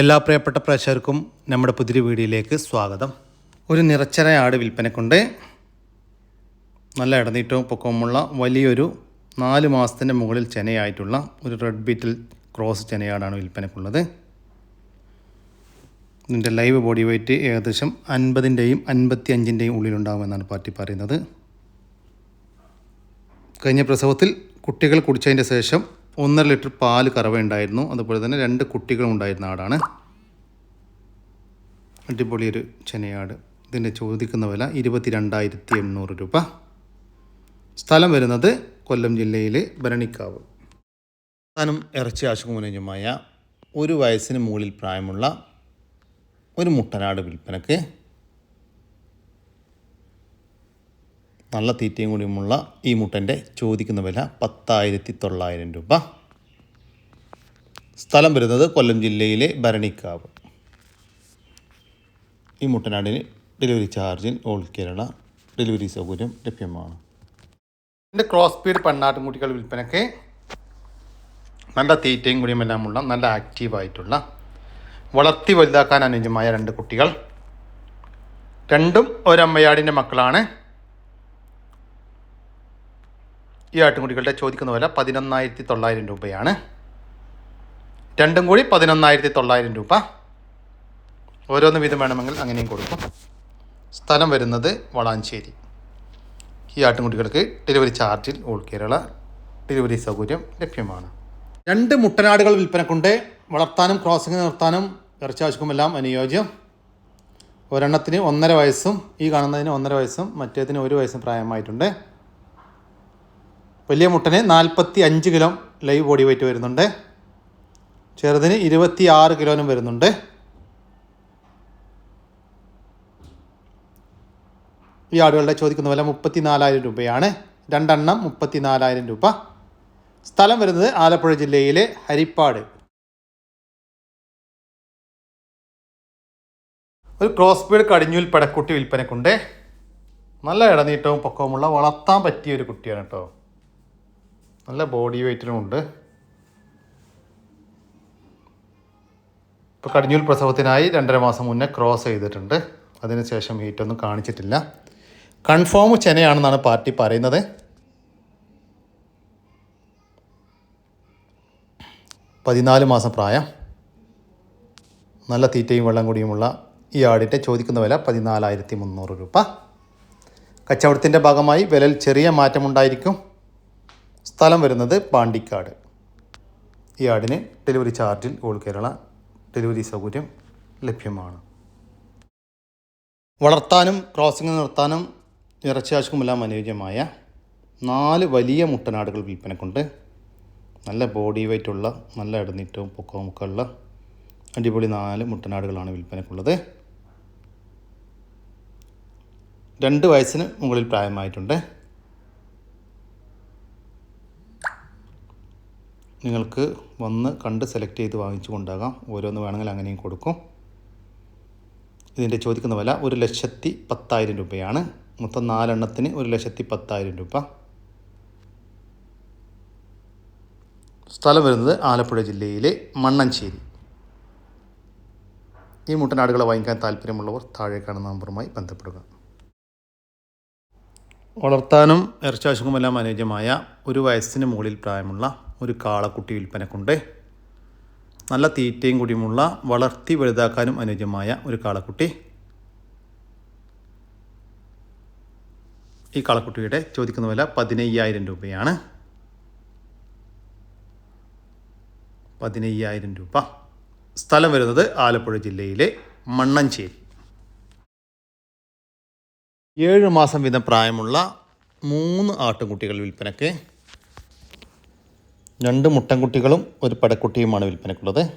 എല്ലാ പ്രിയപ്പെട്ട പ്രേക്ഷകർക്കും നമ്മുടെ പുതിയ വീഡിയോയിലേക്ക് സ്വാഗതം. ഒരു നിറച്ചര ആട് വിൽപ്പനക്കുണ്ട്. നല്ല ഇടനീട്ടവും പൊക്കവുമുള്ള വലിയൊരു നാല് മാസത്തിന്റെ മുകളിൽ ചെനയായിട്ടുള്ള ഒരു റെഡ് ബീറ്റിൽ ക്രോസ് ചെനയാടാണ് വിൽപ്പനക്കുള്ളത്. ഇതിന്റെ ലൈവ് ബോഡി വെയ്റ്റ് ഏകദേശം അൻപതിന്റെയും അൻപത്തി അഞ്ചിന്റെയും ഉള്ളിലുണ്ടാകുമെന്നാണ് പാർട്ടി പറയുന്നത്. കഴിഞ്ഞ പ്രസവത്തിൽ കുട്ടികൾ കുടിച്ചതിന്റെ ശേഷം ഒന്നര ലിറ്റർ പാൽ കറവയുണ്ടായിരുന്നു അതുപോലെ തന്നെ രണ്ട് കുട്ടികളും ഉണ്ടായിരുന്ന ആടാണ്. അടിപൊളി ഒരു ചെനയാട്. ഇതിന്റെ ചോദിക്കുന്ന വില ഇരുപത്തി രണ്ടായിരത്തി എണ്ണൂറ് രൂപ. സ്ഥലം വരുന്നത് കൊല്ലം ജില്ലയിലെ ഭരണിക്കാവ്. സ്ഥാനം ഇറച്ചി ആശുപത്രിയുമായ ഒരു വയസ്സിന് മുകളിൽ പ്രായമുള്ള ഒരു മുട്ടനാട് വിൽപ്പനക്ക് നല്ല തീറ്റയും കൂടിയുമുള്ള ഈ മുട്ടന്റെ ചോദിക്കുന്ന വില പത്തായിരത്തി തൊള്ളായിരം രൂപ. സ്ഥലം വരുന്നത് കൊല്ലം ജില്ലയിലെ ഭരണിക്കാവ്. ഈ മുട്ടനാടിന് ഡെലിവറി ചാർജിൽ ഓൾ കേരള. ഡെലിവറി സൗകര്യം ലഭ്യമാണ്. എന്റെ ക്രോസ് പീഡ് പെണ്ണാട്ടുംകുട്ടികൾ വിൽപ്പനയ്ക്ക് നല്ല തീറ്റയും കൂടിയുമെല്ലാമുള്ള നല്ല ആക്റ്റീവായിട്ടുള്ള വളർത്തി വലുതാക്കാൻ അനുയോജ്യമായ രണ്ട് കുട്ടികൾ. രണ്ടും ഒരമ്മയാടിന്റെ മക്കളാണ്. ഈ ആട്ടുംകുട്ടികളുടെ ചോദിക്കുന്ന വില പതിനൊന്നായിരത്തി തൊള്ളായിരം രൂപയാണ്. രണ്ടും കൂടി പതിനൊന്നായിരത്തി തൊള്ളായിരം രൂപ. ഓരോന്ന് വീതം വേണമെങ്കിൽ അങ്ങനെയും കൊടുക്കും. സ്ഥലം വരുന്നത് വളാഞ്ചേരി. ഈ ആട്ടുംകുട്ടികൾക്ക് ഡെലിവറി ചാർജിൽ ഓൾ കേരള ഡെലിവറി സൗകര്യം ലഭ്യമാണ്. രണ്ട് മുട്ടനാടുകൾ വിൽപ്പനക്കുണ്ട്. വളർത്താനും ക്രോസിംഗ് നിർത്താനും ഇറച്ചാവശ്യക്കുമെല്ലാം അനുയോജ്യം. ഒരെണ്ണത്തിന് ഒന്നര വയസ്സും ഈ കാണുന്നതിന് ഒന്നര വയസ്സും മറ്റേതിന് ഒരു വയസ്സും പ്രായമായിട്ടുണ്ട്. വലിയ മുട്ടന് നാൽപ്പത്തി അഞ്ച് കിലോ ലൈവ് ബോഡി വെയിറ്റ് വരുന്നുണ്ട്. ചെറുതിന് ഇരുപത്തി ആറ് കിലോനും വരുന്നുണ്ട്. ഈ ആടുകളുടെ ചോദിക്കുന്ന വില മുപ്പത്തി നാലായിരം രൂപയാണ്. രണ്ടെണ്ണം മുപ്പത്തി നാലായിരം രൂപ. സ്ഥലം വരുന്നത് ആലപ്പുഴ ജില്ലയിലെ ഹരിപ്പാട്. ഒരു ക്രോസ് ബീഡ് കടിഞ്ഞൂൽ പടക്കുട്ടി വിൽപ്പനക്കുണ്ട്. നല്ല ഇടനീട്ടവും പൊക്കവുമുള്ള വളർത്താൻ പറ്റിയ ഒരു കുട്ടിയാണ് കേട്ടോ. നല്ല ബോഡി വെയ്റ്റിലും ഉണ്ട്. ഇപ്പോൾ കടിഞ്ഞൂൽ പ്രസവത്തിനായി രണ്ടര മാസം മുന്നേ ക്രോസ് ചെയ്തിട്ടുണ്ട്. അതിനുശേഷം ഹീറ്റൊന്നും കാണിച്ചിട്ടില്ല. കൺഫേം ചെനയാണെന്നാണ് പാർട്ടി പറയുന്നത്. പതിനാല് മാസം പ്രായം. നല്ല തീറ്റയും വെള്ളം കൂടിയുമുള്ള ഈ ആടിന്റെ ചോദിക്കുന്ന വില പതിനാലായിരത്തി മുന്നൂറ് രൂപ. കച്ചവടത്തിന്റെ ഭാഗമായി വിലയിൽ ചെറിയ മാറ്റമുണ്ടായിരിക്കും. സ്ഥലം വരുന്നത് പാണ്ടിക്കാട്. ഈ ആടിന് ഡെലിവറി ചാർജിൽ ഓൾ കേരള ഡെലിവറി സൗകര്യം ലഭ്യമാണ്. വളർത്താനും ക്രോസിംഗ് നിർത്താനും ഇറച്ചിയാശുക്കുമെല്ലാം അനുയോജ്യമായ നാല് വലിയ മുട്ടനാടുകൾ വിൽപ്പനക്കുണ്ട്. നല്ല ബോഡി വെയ്റ്റുള്ള നല്ല ഇടനീറ്റവും പൊക്കവും ഒക്കെ ഉള്ള അടിപൊളി നാല് മുട്ടനാടുകളാണ് വിൽപ്പനക്കുള്ളത്. രണ്ട് വയസ്സിന് മുകളിൽ പ്രായമായിട്ടുണ്ട്. നിങ്ങൾക്ക് വന്ന് കണ്ട് സെലക്ട് ചെയ്ത് വാങ്ങിച്ചു കൊണ്ടാകാം ഓരോന്ന് വേണമെങ്കിൽ അങ്ങനെയും കൊടുക്കും. ഇതിന്റെ ചോദിക്കുന്ന വില ഒരു ലക്ഷത്തി പത്തായിരം രൂപയാണ്. മൊത്തം നാലെണ്ണത്തിന് ഒരു ലക്ഷത്തി പത്തായിരം രൂപ. സ്ഥലം വരുന്നത് ആലപ്പുഴ ജില്ലയിലെ മണ്ണഞ്ചേരി. ഈ മുട്ടനാടുകളെ വാങ്ങിക്കാൻ താല്പര്യമുള്ളവർ താഴെ കാണുന്ന നമ്പറുമായി ബന്ധപ്പെടുക. വളർത്താനും ഇറച്ചാശുക്കുമെല്ലാം അനുയോജ്യമായ ഒരു വയസ്സിന് മുകളിൽ പ്രായമുള്ള ഒരു കാളക്കുട്ടി വിൽപ്പനക്കുണ്ട്. നല്ല തീറ്റയും കൂടിയുമുള്ള വളർത്തി വലുതാക്കാനും അനുയോജ്യമായ ഒരു കാളക്കുട്ടി. ഈ കാളക്കുട്ടിയുടെ ചോദിക്കുന്ന വില പതിനയ്യായിരം രൂപയാണ്. പതിനയ്യായിരം രൂപ. സ്ഥലം വരുന്നത് ആലപ്പുഴ ജില്ലയിലെ മണ്ണഞ്ചേരി. ഏഴ് മാസം വീതം പ്രായമുള്ള മൂന്ന് ആട്ടുംകുട്ടികൾ വിൽപ്പനയ്ക്ക് രണ്ട് മുട്ടൻകുട്ടികളും ഒരു പടക്കുട്ടിയുമാണ് വിൽപ്പനക്കുള്ളത്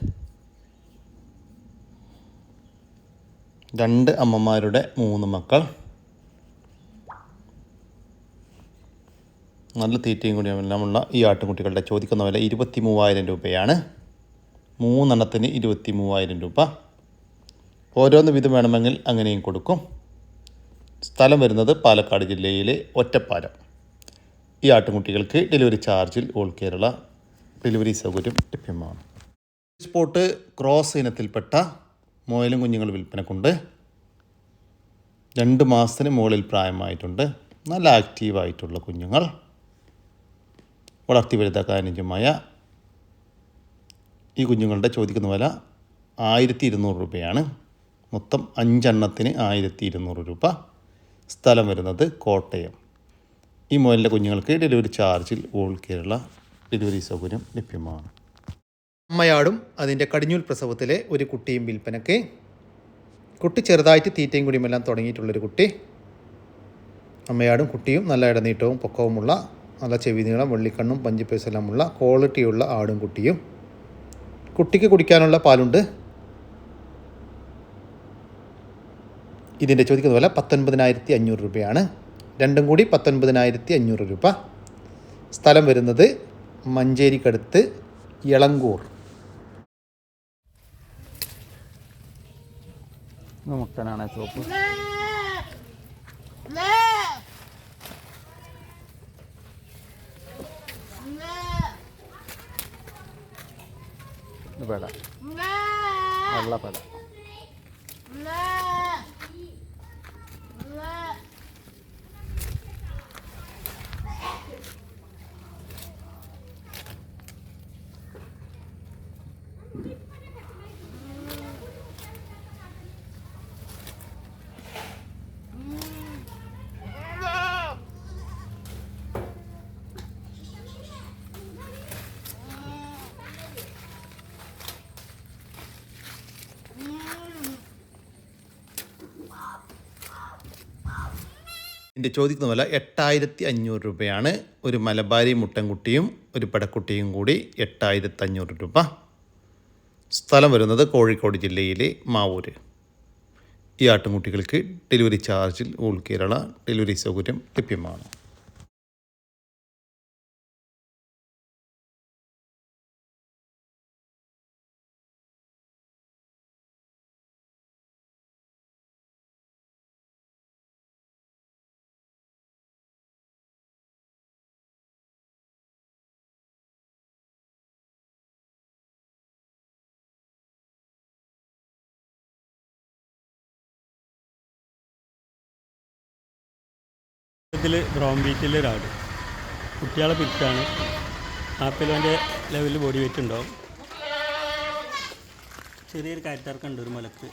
രണ്ട് അമ്മമാരുടെ മൂന്ന് മക്കൾ. നല്ല തീറ്റയും കൂടിയും എല്ലാമുള്ള ഈ ആട്ടുംകുട്ടികളുടെ ചോദിക്കുന്ന വില ഇരുപത്തി മൂവായിരം രൂപയാണ്. മൂന്നെണ്ണത്തിന് ഇരുപത്തി മൂവായിരം രൂപ. ഓരോന്ന് വിധം വേണമെങ്കിൽ അങ്ങനെയും കൊടുക്കും. സ്ഥലം വരുന്നത് പാലക്കാട് ജില്ലയിലെ ഒറ്റപ്പാലം. ഈ ആട്ടുംകുട്ടികൾക്ക് ഡെലിവറി ചാർജിൽ ഓൾ കേരള ഡെലിവറി സൗകര്യം ലഭ്യമാണ്. സ്പോട്ട് ക്രോസ് ഇനത്തിൽപ്പെട്ട മോയലും കുഞ്ഞുങ്ങൾ വിൽപ്പനക്കുണ്ട്. രണ്ട് മാസത്തിന് മുകളിൽ പ്രായമായിട്ടുണ്ട്. നല്ല ആക്റ്റീവായിട്ടുള്ള കുഞ്ഞുങ്ങൾ. വളർത്തി വലുതാക്കാനുജമായ ഈ കുഞ്ഞുങ്ങളുടെ ചോദിക്കുന്ന വില ആയിരത്തി ഇരുന്നൂറ് രൂപയാണ്. മൊത്തം അഞ്ചെണ്ണത്തിന് ആയിരത്തി ഇരുന്നൂറ് രൂപ. സ്ഥലം വരുന്നത് കോട്ടയം. ഈ മോഡലിലെ കുഞ്ഞുങ്ങൾക്ക് ഡെലിവറി ചാർജിൽ ഓൾ കേരള ഡെലിവറി സൗകര്യം ലഭ്യമാണ്. അമ്മയാടും അതിന്റെ കടിഞ്ഞൂൽ പ്രസവത്തിലെ ഒരു കുട്ടിയും വിൽപ്പനയ്ക്ക് കുട്ടി ചെറുതായിട്ട് തീറ്റയും കുടിയുമെല്ലാം തുടങ്ങിയിട്ടുള്ളൊരു കുട്ടി. അമ്മയാടും കുട്ടിയും നല്ല ഇടനീട്ടവും പൊക്കവുമുള്ള നല്ല ചെവി നീളം വെള്ളിക്കണ്ണും പഞ്ചിപ്പേസെല്ലാമുള്ള ക്വാളിറ്റിയുള്ള ആടും കുട്ടിയും. കുട്ടിക്ക് കുടിക്കാനുള്ള പാലുണ്ട്. ഇതിന്റെ ചോദിക്കുന്ന വില പത്തൊൻപതിനായിരത്തി അഞ്ഞൂറ് രൂപയാണ്. രണ്ടും കൂടി പത്തൊൻപതിനായിരത്തി അഞ്ഞൂറ് രൂപ. സ്ഥലം വരുന്നത് മഞ്ചേരിക്കടുത്ത് ഇളങ്കൂർ. നമുക്കനാണ് ചോപ്പ്. ഇത് പേട വെള്ള പേട ഇതിന്റെ ചോദിക്കുന്ന വില എട്ടായിരത്തി അഞ്ഞൂറ് രൂപയാണ് ഒരു മലബാരി മുട്ടൻകുട്ടിയും ഒരു പടക്കുട്ടിയും കൂടി എട്ടായിരത്തി അഞ്ഞൂറ് രൂപ. സ്ഥലം വരുന്നത് കോഴിക്കോട് ജില്ലയിലെ മാവൂര്. ഈ ആട്ടുംകുട്ടികൾക്ക് ഡെലിവറി ചാർജിൽ ഓൾ കേരള ഡെലിവറി സൗകര്യം ലഭ്യമാണ്. ഇതിൽ ബ്രൗൺ ബീറ്റിൽ ഒരാട് കുട്ടികളെ പിറ്റാണ് ആപ്പിലോന്റെ ലെവലിൽ ബോഡി വെയിറ്റ് ഉണ്ടാവും. ചെറിയൊരു കാറ്റാർക്കുണ്ട് ഒരു മലക്ക്.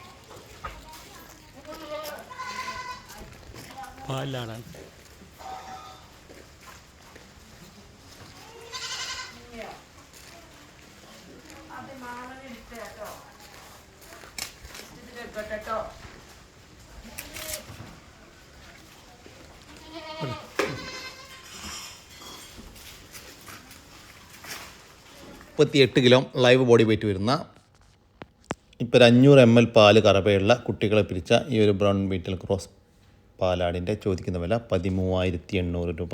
പാലിലാടാണ് മുപ്പത്തിയെട്ട് കിലോ ലൈവ് ബോഡി വെയിറ്റ് വരുന്ന ഇപ്പോൾ ഒരു അഞ്ഞൂറ് എം എൽ പാൽ കറവയുള്ള കുട്ടികളെ പിരിച്ച ഈ ഒരു ബ്രൗൺ ബീറ്റൽ ക്രോസ് പാലാടിന്റെ ചോദിക്കുന്ന വില പതിമൂവായിരത്തി എണ്ണൂറ് രൂപ.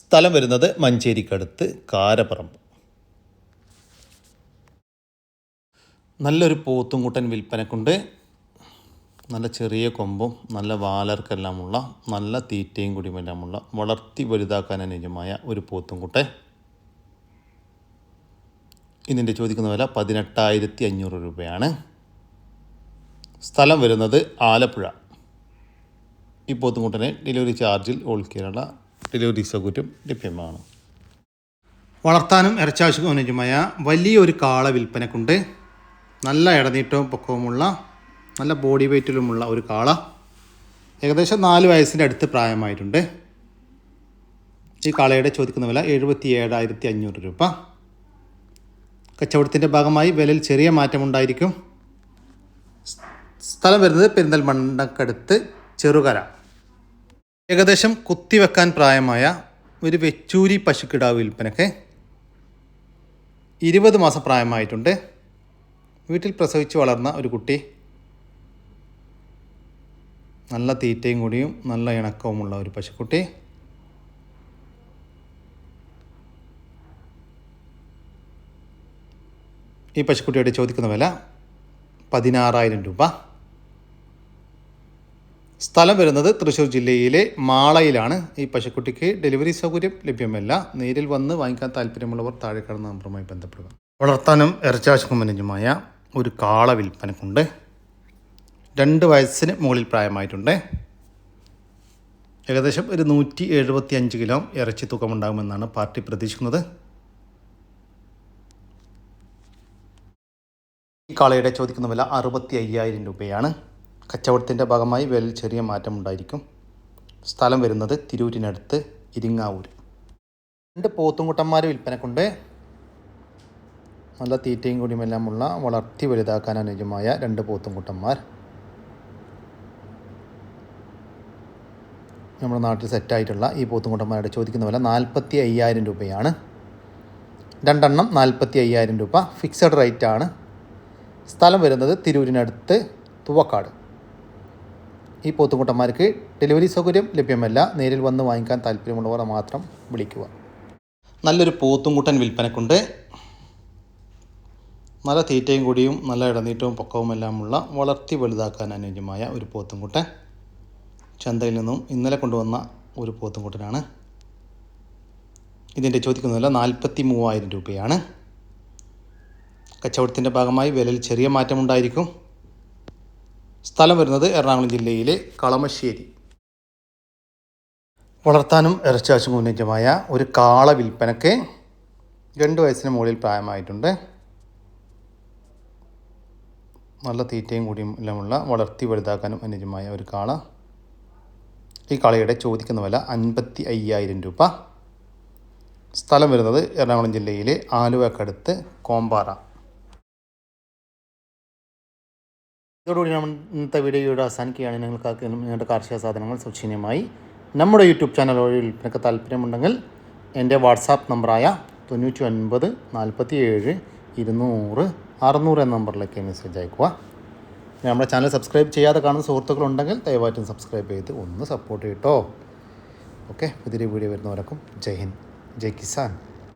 സ്ഥലം വരുന്നത് മഞ്ചേരിക്കടുത്ത് കാരപ്പറമ്പ് നല്ലൊരു പോത്തും പോത്തുംകുട്ടൻ വിൽപ്പനക്കുണ്ട്. നല്ല ചെറിയ കൊമ്പും നല്ല വാലർക്കെല്ലാമുള്ള നല്ല തീറ്റയും കുടിമെല്ലാമുള്ള വളർത്തി വലുതാക്കാൻ അനുയോജ്യമായ ഒരു പോത്തുംകുട്ടൻ. ഇതിന്റെ ചോദിക്കുന്ന വില പതിനെട്ടായിരത്തി അഞ്ഞൂറ് രൂപയാണ്. സ്ഥലം വരുന്നത് ആലപ്പുഴ. ഈ പോത്തുമുട്ടനെ ഡെലിവറി ചാർജിൽ ഓൾ കേരള ഡെലിവറി സൗകര്യം ലഭ്യമാണ്. വളർത്താനും ഇറച്ചാവശ്യം അനുജമായ വലിയൊരു കാള വിൽപ്പനക്കുണ്ട്. നല്ല ഇടനീട്ടവും പൊക്കവുമുള്ള നല്ല ബോഡി വെയ്റ്റിലുമുള്ള ഒരു കാള. ഏകദേശം നാല് വയസ്സിന്റെ അടുത്ത് പ്രായമായിട്ടുണ്ട്. ഈ കാളയുടെ ചോദിക്കുന്ന വില എഴുപത്തി ഏഴായിരത്തി അഞ്ഞൂറ് രൂപ. കച്ചവടത്തിന്റെ ഭാഗമായി വിലയിൽ ചെറിയ മാറ്റമുണ്ടായിരിക്കും. സ്ഥലം വരുന്നത് പെരിന്തൽമണ്ണക്കടുത്ത് ചെറുകര. ഏകദേശം കുത്തിവെക്കാൻ പ്രായമായ ഒരു വെച്ചൂരി പശുക്കിടാവ് വിൽപ്പനക്ക് ഇരുപത് മാസം പ്രായമായിട്ടുണ്ട്. വീട്ടിൽ പ്രസവിച്ച് വളർന്ന ഒരു കുട്ടി. നല്ല തീറ്റയും കൂടിയും നല്ല ഇണക്കവുമുള്ള ഒരു പശുക്കുട്ടി. ഈ പശുക്കുട്ടിയുടെ ചോദിക്കുന്ന വില പതിനാറായിരം രൂപ. സ്ഥലം വരുന്നത് തൃശ്ശൂർ ജില്ലയിലെ മാളയിലാണ്. ഈ പശുക്കുട്ടിക്ക് ഡെലിവറി സൗകര്യം ലഭ്യമല്ല. നേരിൽ വന്ന് വാങ്ങിക്കാൻ താല്പര്യമുള്ളവർ താഴെ കടന്ന നമ്പറുമായി ബന്ധപ്പെടുക. വളർത്താനും ഇറച്ചാശുക്കുമനുജമായ ഒരു കാള വിൽപ്പനക്കുണ്ട്. രണ്ട് വയസ്സിന് മുകളിൽ പ്രായമായിട്ടുണ്ട്. ഏകദേശം ഒരു നൂറ്റി എഴുപത്തി അഞ്ച് കിലോ ഇറച്ചി തൂക്കമുണ്ടാകുമെന്നാണ് പാർട്ടി പ്രതീക്ഷിക്കുന്നത്. ഈ കാളയുടെ ചോദിക്കുന്ന വില അറുപത്തി അയ്യായിരം രൂപയാണ്. കച്ചവടത്തിന്റെ ഭാഗമായി വില ചെറിയ മാറ്റമുണ്ടായിരിക്കും സ്ഥലം വരുന്നത് തിരൂരിനടുത്ത് ഇരിങ്ങാവൂർ. രണ്ട് പോത്തുംകുട്ടന്മാർ വിൽപ്പനക്കുണ്ട്. നല്ല തീറ്റയും കൂടിയുമെല്ലാമുള്ള വളർത്തി വലുതാക്കാൻ അനുയോജ്യമായ രണ്ട് പോത്തുംകുട്ടന്മാർ. നമ്മുടെ നാട്ടിൽ സെറ്റായിട്ടുള്ള ഈ പോത്തുംകുട്ടന്മാരുടെ ചോദിക്കുന്ന വില നാൽപ്പത്തി അയ്യായിരം രൂപയാണ്. രണ്ടെണ്ണം നാൽപ്പത്തി അയ്യായിരം രൂപ ഫിക്സഡ് റേറ്റാണ് സ്ഥലം വരുന്നത് തിരൂരിനടുത്ത് തുവക്കാട്. ഈ പോത്തുകുട്ടന്മാർക്ക് ഡെലിവറി സൗകര്യം ലഭ്യമല്ല. നേരിൽ വന്ന് വാങ്ങിക്കാൻ താല്പര്യമുള്ളവർ മാത്രം വിളിക്കുക. നല്ലൊരു പോത്തുംകുട്ടൻ വിൽപ്പനക്കുണ്ട്. നല്ല തീറ്റയും കൂടിയും നല്ല ഇടനീട്ടവും പൊക്കവുമെല്ലാമുള്ള വളർത്തി വലുതാക്കാൻ അനുയോജ്യമായ ഒരു പോത്തുംകുട്ടൻ ചന്തയിൽ നിന്നും ഇന്നലെ കൊണ്ടുവന്ന ഒരു പോത്തുംകുട്ടനാണ്. ഇതിന്റെ ചോദിക്കുന്ന വില നാൽപ്പത്തി മൂവായിരം രൂപയാണ്. കച്ചവടത്തിന്റെ ഭാഗമായി വിലയിൽ ചെറിയ മാറ്റമുണ്ടായിരിക്കും. സ്ഥലം വരുന്നത് എറണാകുളം ജില്ലയിലെ കളമശ്ശേരി. വളർത്താനും ഇറച്ചാച്ചും മുന്നേറ്റമായ ഒരു കാള വിൽപ്പനക്ക് രണ്ട് വയസ്സിന് മുകളിൽ പ്രായമായിട്ടുണ്ട്. നല്ല തീറ്റയും കൂടിയും എല്ലാമുള്ള വളർത്തി വലുതാക്കാനും അനുജമായ ഒരു കാള. ഈ കാളയുടെ ചോദിക്കുന്ന വില അൻപത്തി അയ്യായിരം രൂപ. സ്ഥലം വരുന്നത് എറണാകുളം ജില്ലയിലെ ആലുവക്കടുത്ത് കോമ്പാറ. ഇതോടുകൂടി നമ്മൾ ഇന്നത്തെ വീഡിയോയുടെ അവസാനിക്കുകയാണ്. നിങ്ങൾക്ക് നിങ്ങളുടെ കാർഷിക സാധനങ്ങൾ സൗജന്യമായി നമ്മുടെ യൂട്യൂബ് ചാനൽ വഴി വിൽപ്പനക്ക് താല്പര്യമുണ്ടെങ്കിൽ എന്റെ വാട്സാപ്പ് നമ്പറായ തൊണ്ണൂറ്റി ഒൻപത് നാൽപ്പത്തി ഏഴ് ഇരുന്നൂറ് അറുന്നൂറ് എന്ന നമ്പറിലേക്ക് മെസ്സേജ് അയക്കുക. നമ്മുടെ ചാനൽ സബ്സ്ക്രൈബ് ചെയ്യാതെ കാണുന്ന സുഹൃത്തുക്കളുണ്ടെങ്കിൽ ദയവായിട്ടും സബ്സ്ക്രൈബ് ചെയ്ത് ഒന്ന് സപ്പോർട്ട് ചെയ്യട്ടോ ഓക്കെ പുതിയ വീഡിയോ വരുന്നവരക്കും ജയ് ഹിന്ദ് ജയ് കിസാൻ.